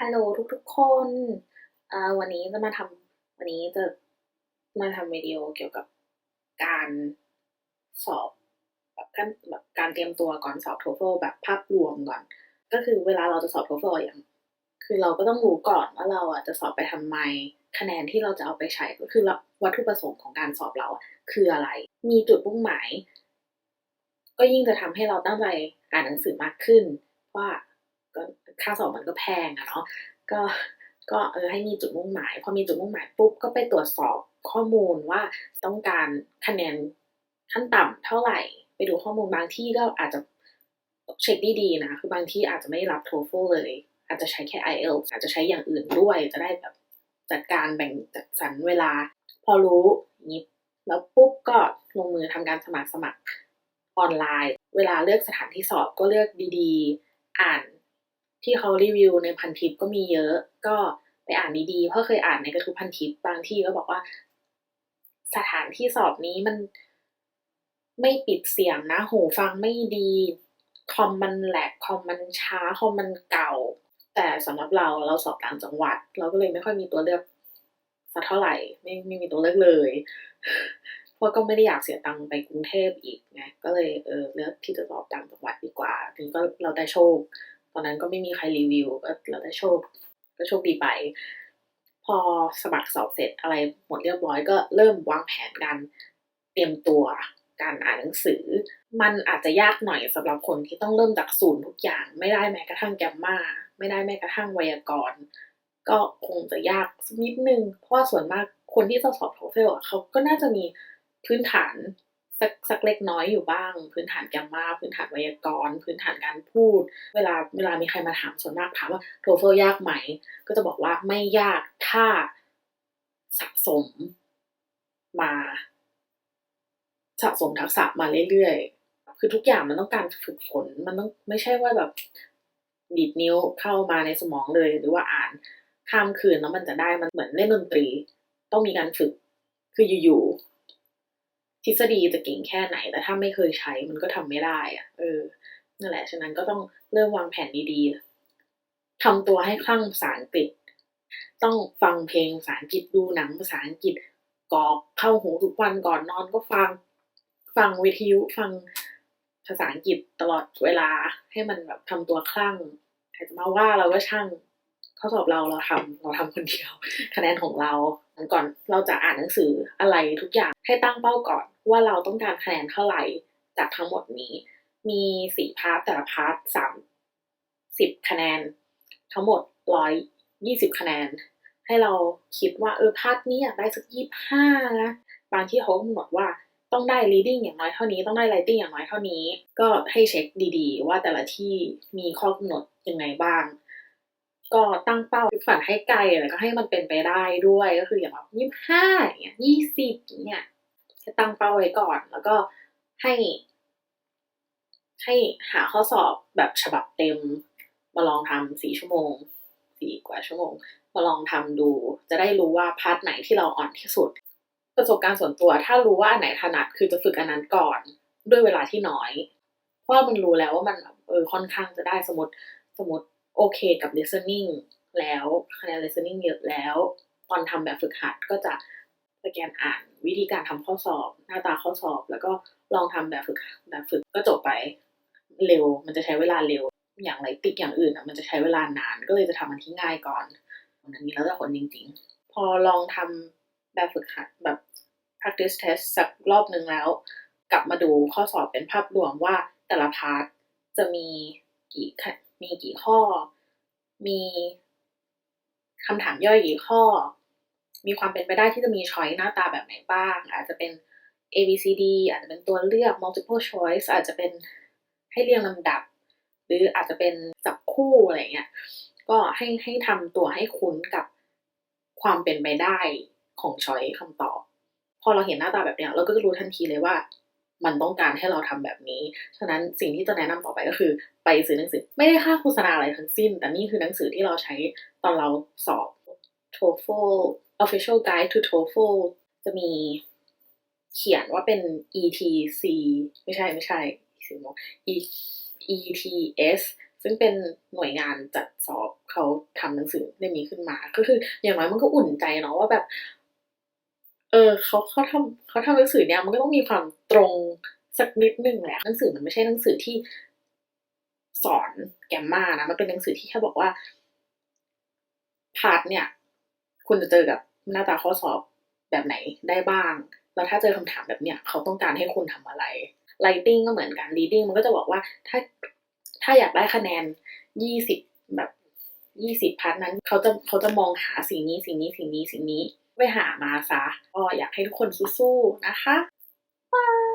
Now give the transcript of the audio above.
ฮัลโหลทุกๆคนอ่าวันนี้จะมาทำวันนี้จะมาทำวิดีโอเกี่ยวกับการสอบแบบการแบบการเตรียมตัวก่อนสอบ TOEFL แบบภาพรวมก่อน ก็คือเวลาเราจะสอบ TOEFL อย่าง คือเราก็ต้องรู้ก่อนว่าเราอะจะสอบไปทำไมคะแนนที่เราจะเอาไปใช้ก็คือวัตถุประสงค์ของการสอบเราอะคืออะไร มีจุดมุ่งหมาย ก็ยิ่งจะทำให้เราตั้งใจอ่านหนังสือมากขึ้น ว่า ก็ค่าสอบมันก็แพงอะเนาะก็ก็เออให้มีจุดมุ่งหมาย พอมีจุดมุ่งหมายปุ๊บก็ไปตรวจสอบข้อมูลว่าต้องการคะแนนขั้นต่ำเท่าไหร่ ไปดูข้อมูลบางที่ก็อาจจะเช็คดีๆนะ คือบางที่อาจจะไม่รับ TOEFL เลย อาจจะใช้แค่ IELTS อาจจะใช้อย่างอื่นด้วย จะได้แบบจัดการแบ่งจัดสรรเวลา พอรู้นี้แล้วปุ๊บก็ลงมือทำการสมัครสมัครออนไลน์ เวลาเลือกสถานที่สอบก็เลือกดีๆ อ่าน ที่เขารีวิวในพันทิปก็มีเยอะ ก็ไปอ่านดีๆ เพราะเคยอ่านในกระทู้พันทิปบางที่ก็บอกว่า สถานที่สอบนี้มันไม่ปิดเสียงนะ หูฟังไม่ดี คอมมันแหลก คอมมันช้า คอมมันเก่า แต่สำหรับเราเราสอบต่างจังหวัด เราก็เลยไม่ค่อยมีตัวเลือกสักเท่าไหร่ ไม่ไม่มีตัวเลือกเลย เพราะก็ไม่ได้อยากเสียตังค์ไปกรุงเทพอีกไง ก็เลยเออเลือกที่จะสอบต่างจังหวัดดีกว่า ถึงก็เราได้โชค อนนั้นก็ไม่มีใครรีวิวก็เราได้โชคก็โชคดีไป พอสมัครสอบเสร็จอะไรหมดเรียบร้อยก็เริ่มวางแผนการเตรียมตัวการอ่านหนังสือ มันอาจจะยากหน่อยสำหรับคนที่ต้องเริ่มจากศูนย์ทุกอย่าง ไม่ได้แม้กระทั่งแกมมาไม่ได้แม้กระทั่งไวยากรณ์ก็คงจะยากนิดนึง เพราะว่าส่วนมากคนที่จะสอบโทเฟลอะเขาก็น่าจะมีพื้นฐาน สักสักเล็กน้อยอยู่บ้าง พื้นฐานแกมมาพื้นฐานไวยากรณ์พื้นฐานการพูด เวลาเวลามีใครมาถามส่วนมากถามว่าโทเฟลยากไหม ก็จะบอกว่าไม่ยากถ้าสะสมมาสะสมทักษะมาเรื่อยๆ คือทุกอย่างมันต้องการฝึกฝน มันต้องไม่ใช่ว่าแบบดีดนิ้วเข้ามาในสมองเลย หรือว่าอ่านข้ามคืนแล้วมันจะได้ มันเหมือนเล่นดนตรี ต้องมีการฝึก คืออยู่ๆ ทฤษฎีจะเก่งแค่ไหน แต่ถ้าไม่เคยใช้มันก็ทำไม่ได้อะเออนั่นแหละ ฉะนั้นก็ต้องเริ่มวางแผนดีๆทำตัวให้คลั่งภาษาอังกฤษ ต้องฟังเพลงภาษาอังกฤษดูหนังภาษาอังกฤษกรอกเข้าหูทุกวันก่อนนอนก็ฟัง ฟังวิทยุฟังภาษาอังกฤษตลอดเวลาให้มันแบบทำตัวคลั่งใครจะมาว่าเราก็ช่างข้อสอบเราเราทำเราทำคนเดียว คะแนนของเราก่อนเราจะอ่านหนังสืออะไรทุกอย่างให้ตั้งเป้าก่อน ว่าเราต้องการคะแนนเท่าไหร่จากทั้งหมดนี้ มีสี่พาร์ทแต่ละพาร์ทสามสิบคะแนน ทั้งหมดร้อยยี่สิบคะแนน ให้เราคิดว่าเออพาร์ทนี้อยากได้สักยี่ห้านะบางที่เขากำหนดว่าต้องได้ reading อย่างน้อยเท่านี้ ต้องได้ writing อย่างน้อยเท่านี้ ก็ให้เช็คดีๆ ว่าแต่ละที่มีข้อกำหนดยังไงบ้าง ก็ตั้งเป้าฝันให้ไกลแล้วก็ให้มันเป็นไปได้ด้วย ก็คืออย่างแบบยี่ห้าอย่างเงี้ยยี่สิบเงี้ย ให้ตั้งเป้าไว้ก่อน แล้วก็ให้ ให้หาข้อสอบแบบฉบับเต็ม มาลองทำสี่ชั่วโมงสี่กว่าชั่วโมง มาลองทำดู จะได้รู้ว่าพาร์ทไหนที่เราอ่อนที่สุด ประสบการณ์ส่วนตัว ถ้ารู้ว่าอันไหนถนัดคือจะฝึกอันนั้นก่อน ด้วยเวลาที่น้อย เพราะมันรู้แล้วว่ามันเออค่อนข้างจะได้สมมติสมมติโอเคกับ listening แล้วคะแนน listening เยอะแล้ว ตอนทำแบบฝึกหัดก็จะ สแกนอ่านวิธีการทำข้อสอบ หน้าตาข้อสอบ แล้วก็ลองทำแบบฝึกแบบฝึกก็จบไปเร็ว มันจะใช้เวลาเร็ว อย่างไรติกอย่างอื่นอะมันจะใช้เวลานานก็เลยจะทำมันที่ง่ายก่อนอันนี้แล้วแต่คนจริง ๆ พอลองทำแบบฝึกหัดแบบ practice test สักรอบนึงแล้ว กลับมาดูข้อสอบเป็นภาพรวมว่าแต่ละพาร์ทจะมีกี่มีกี่ข้อ มีคำถามย่อยกี่ข้อ มีความเป็นไปได้ที่จะมีช้อยหน้าตาแบบไหนบ้าง อาจจะเป็น A B C D อาจจะเป็นตัวเลือก multiple choice อาจจะเป็นให้เรียงลำดับ หรืออาจจะเป็นจับคู่อะไรเงี้ยก็ให้ให้ทำตัวให้คุ้นกับความเป็นไปได้ของช้อยคำตอบ พอเราเห็นหน้าตาแบบเนี้ยเราก็จะรู้ทันทีเลยว่า มันต้องการให้เราทำแบบนี้ ฉะนั้นสิ่งที่จะแนะนำต่อไปก็คือ ไปซื้อหนังสือไม่ได้ค่าโฆษณาอะไรทั้งสิ้น แต่นี่คือหนังสือที่เราใช้ตอนเราสอบ TOEFL Official Guide to TOEFL จะมีเขียนว่าเป็น ETC ไม่ใช่ไม่ใช่ ETS ซึ่งเป็นหน่วยงานจัดสอบเขาทำหนังสือเล่มนี้ขึ้นมา ก็คือ อย่างน้อยมันก็อุ่นใจเนาะว่าแบบ เออเขาเขาทำเขาทำหนังสือเนี่ยมันก็ต้องมีความตรงสักนิดนึงแหละหนังสือมันไม่ใช่หนังสือที่สอนแกมมานะมันเป็นหนังสือที่แค่บอกว่าพาร์ทเนี่ย คุณจะเจอกับหน้าตาข้อสอบแบบไหนได้บ้าง แล้วถ้าเจอคำถามแบบเนี้ยเขาต้องการให้คุณทำอะไร writing ก็เหมือนกัน reading มันก็จะบอกว่าถ้าถ้าอยากได้คะแนนยี่สิบแบบยี่สิบพาร์ทนั้นเขาจะเขาจะมองหาสิ่งนี้สิ่งนี้สิ่งนี้สิ่งนี้ไปหามาซะก็อยากให้ทุกคนสู้ๆนะคะบาย